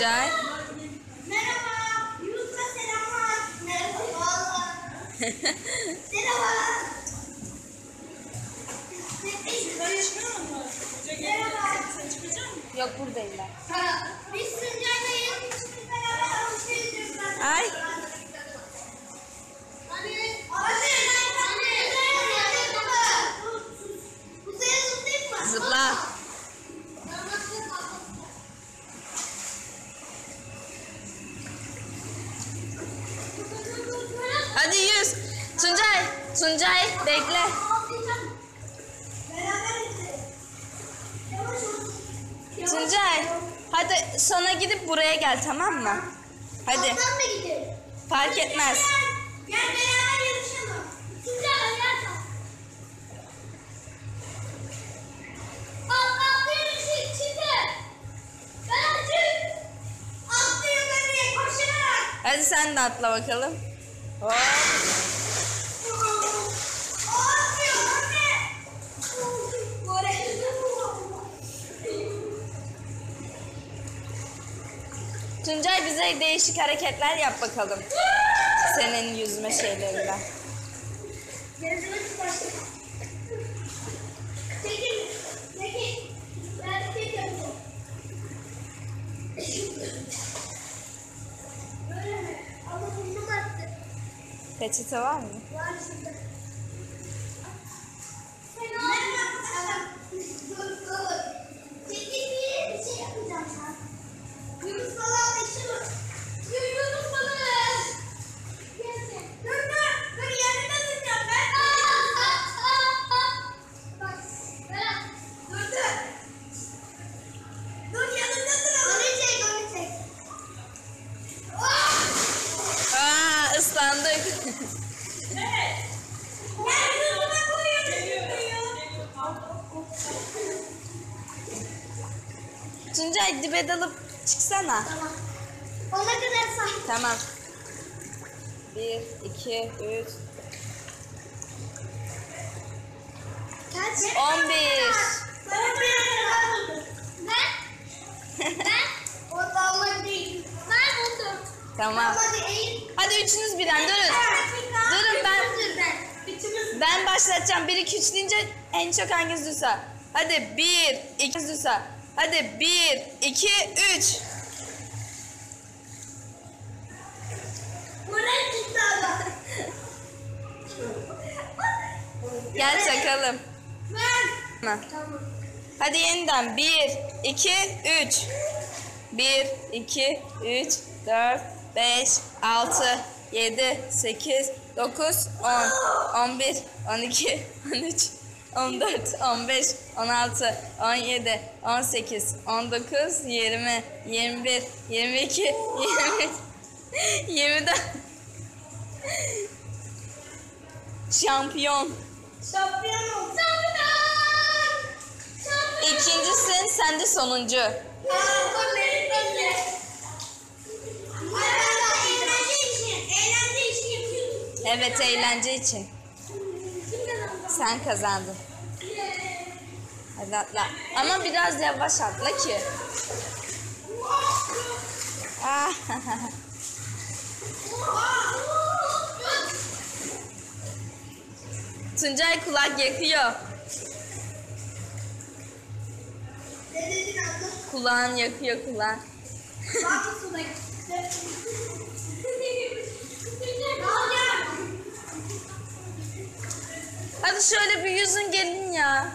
Tuncay. Merhaba. Yunus'a selamlar. Merhaba. Merhaba. Yok buradayım ben. Biz Tuncay'la şimdi beraber alışveriş. Ay. Hadi yüz. Tuncay. Tuncay bekle. Tuncay. Hadi sona gidip buraya gel tamam mı? Hadi. Fark etmez. Gel beraber yarışalım. Tuncay koşarak. Hadi sen de atla bakalım. Tuncay bize değişik hareketler yap bakalım. Senin yüzme şeylerinden. Petição a 1. Tuncay dibe dalıp çıksana. Tamam. Ona kadar say. Tamam. Bir, iki, üç. Kaç? On bir. Bir yere Ben? Ben? O dalma değil. Ben buldum. Tamam. Hadi üçünüz birden durun. Durun ben ben başlatacağım. Bir iki üç deyince en çok hanginiz duysa. Hadi bir, iki duysa. Hadi bir, iki, üç. Gel çakalım. Tamam. Hadi yeniden. Bir, iki, üç. Bir, iki, üç, dört, beş, altı, yedi, sekiz, dokuz, on, on bir, on iki, on üç, on dört, on beş, on altı, on yedi, on sekiz, on dokuz, yirmi, yirmi bir, yirmi iki, yirmi üç, yirmi dört. Şampiyon. Şampiyon oldum. İkincisin, sen de sonuncu. Evet, eğlence için. Sen kazandın. Hadi atla. Ama biraz yavaş atla ki. Ah. Tuncay kulak yakıyor. Kulağın yakıyor kulağın. Bak Hadi şöyle bir yüzün gelin ya.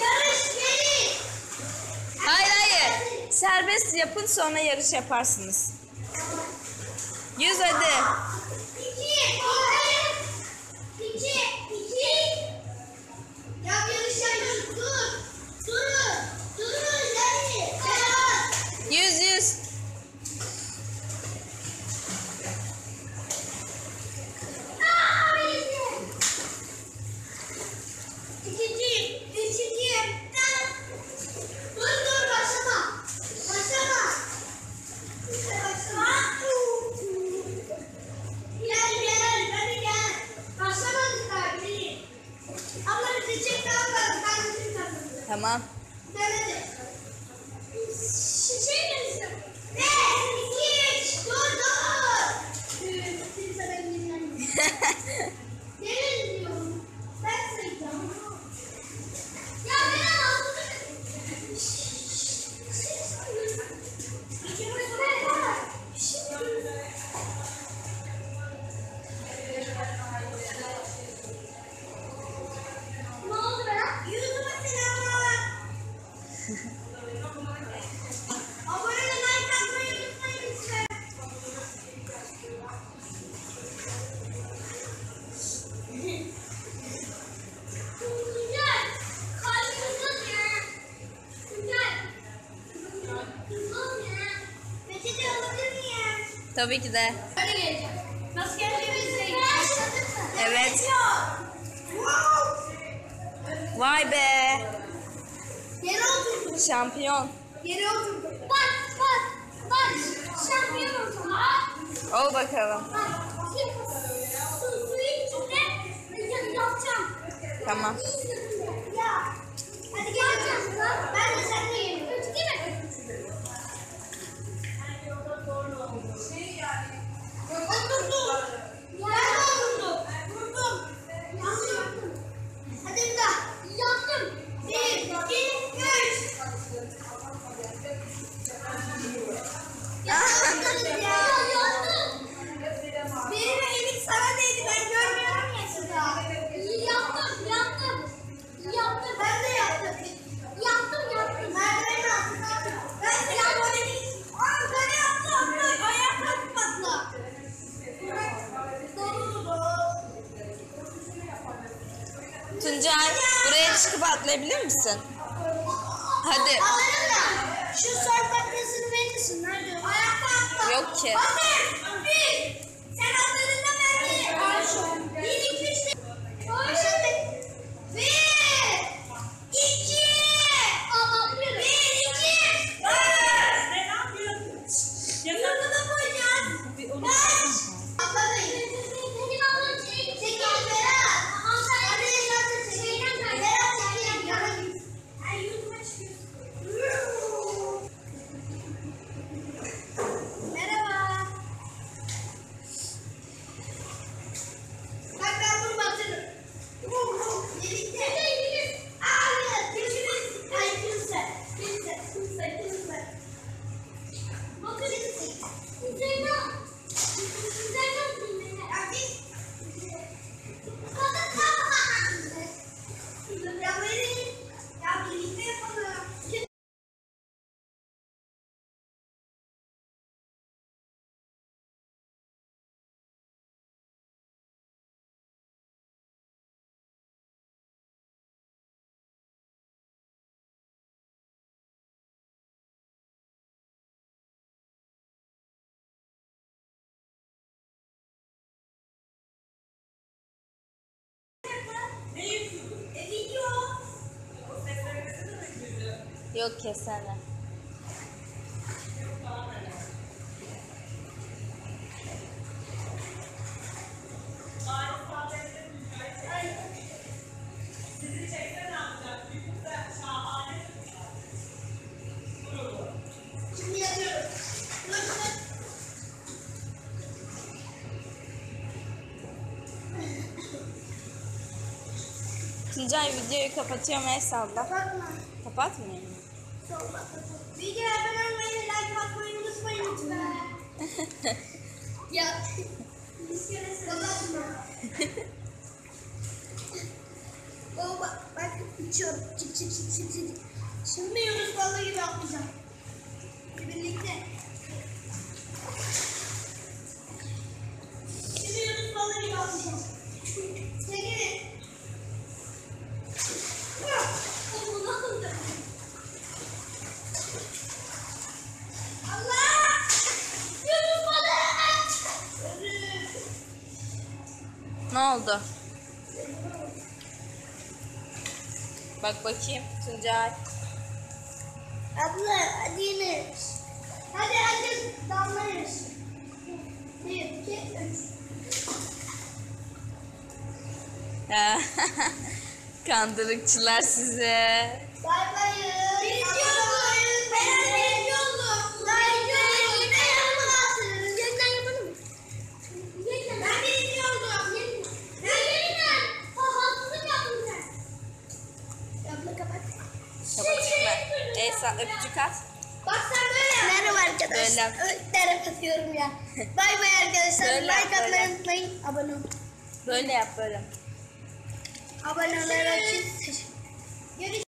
Yarış gelin. Hayır hayır. Serbest yapın sonra yarış yaparsınız. Yüz hadi. İki. İki. İki. Ya yarış yapıyoruz. Dur. Durun. Durun. Yani. Berat. Yüz yüz. Aa, bildi. İkinci. İkinci. Dur dur başlama. Başlama. Başlama. Gel gel hadi gel. Başlamadık daha biri. Abla bizi çek daha. Ben bizim takımda. Tamam. Demedi. Şişe şey demiştim. Bir, iki, üç, dur dur. Üç, kimse ben dinlemiyorum. Tabii ki de. Öyle geleceğim. Nasıl geleceğimizi Evet. Vay be. Yere oturdum. Şampiyon. Yere oturdum. Bak bak bak. Şampiyon oldum. Ol bakalım. Bak. Şimdi su, suyun içinde ben yapacağım. Tamam. Ya. Hadi gel. Ben de seninle Tuncay buraya çıkıp atlayabilir misin? Hadi. Alırım da. Şu makinesini verirsin. Nerede? Ayakta atla. Yok ki. Hadi. Bir. Sen atladığında ben de. Bir, iki, üç. Başladık. Bir. Yok kesene. Tuncay videoyu kapatıyorum el salla. Bakma. Kapatmayayım mı? Videoya abone olmayı ve like atmayı unutmayın lütfen. ya. Kapatma. Baba bak uçuyorum. Çık çık çık çık çık. Şimdi Yunus balığı gibi atlayacağım. Birlikte. Şimdi Yunus balığı gibi atlayacağım. Çekilin. Oğlum, ne oldu? Allah! Yunus balığı! Ne oldu? Bak bakayım Tuncay. Abla hadi yine. Hadi hadi damla yarışı. Bir, iki, üç. Kandırıkçılar size. Bay bay. Öpücük at. Bak sen böyle yap. Merhaba arkadaşlar. Öğütlere katıyorum ya. bay bay arkadaşlar. Böyle like atmayı unutmayın. Abone olun. Böyle yap böyle. Aboneler için teşekkür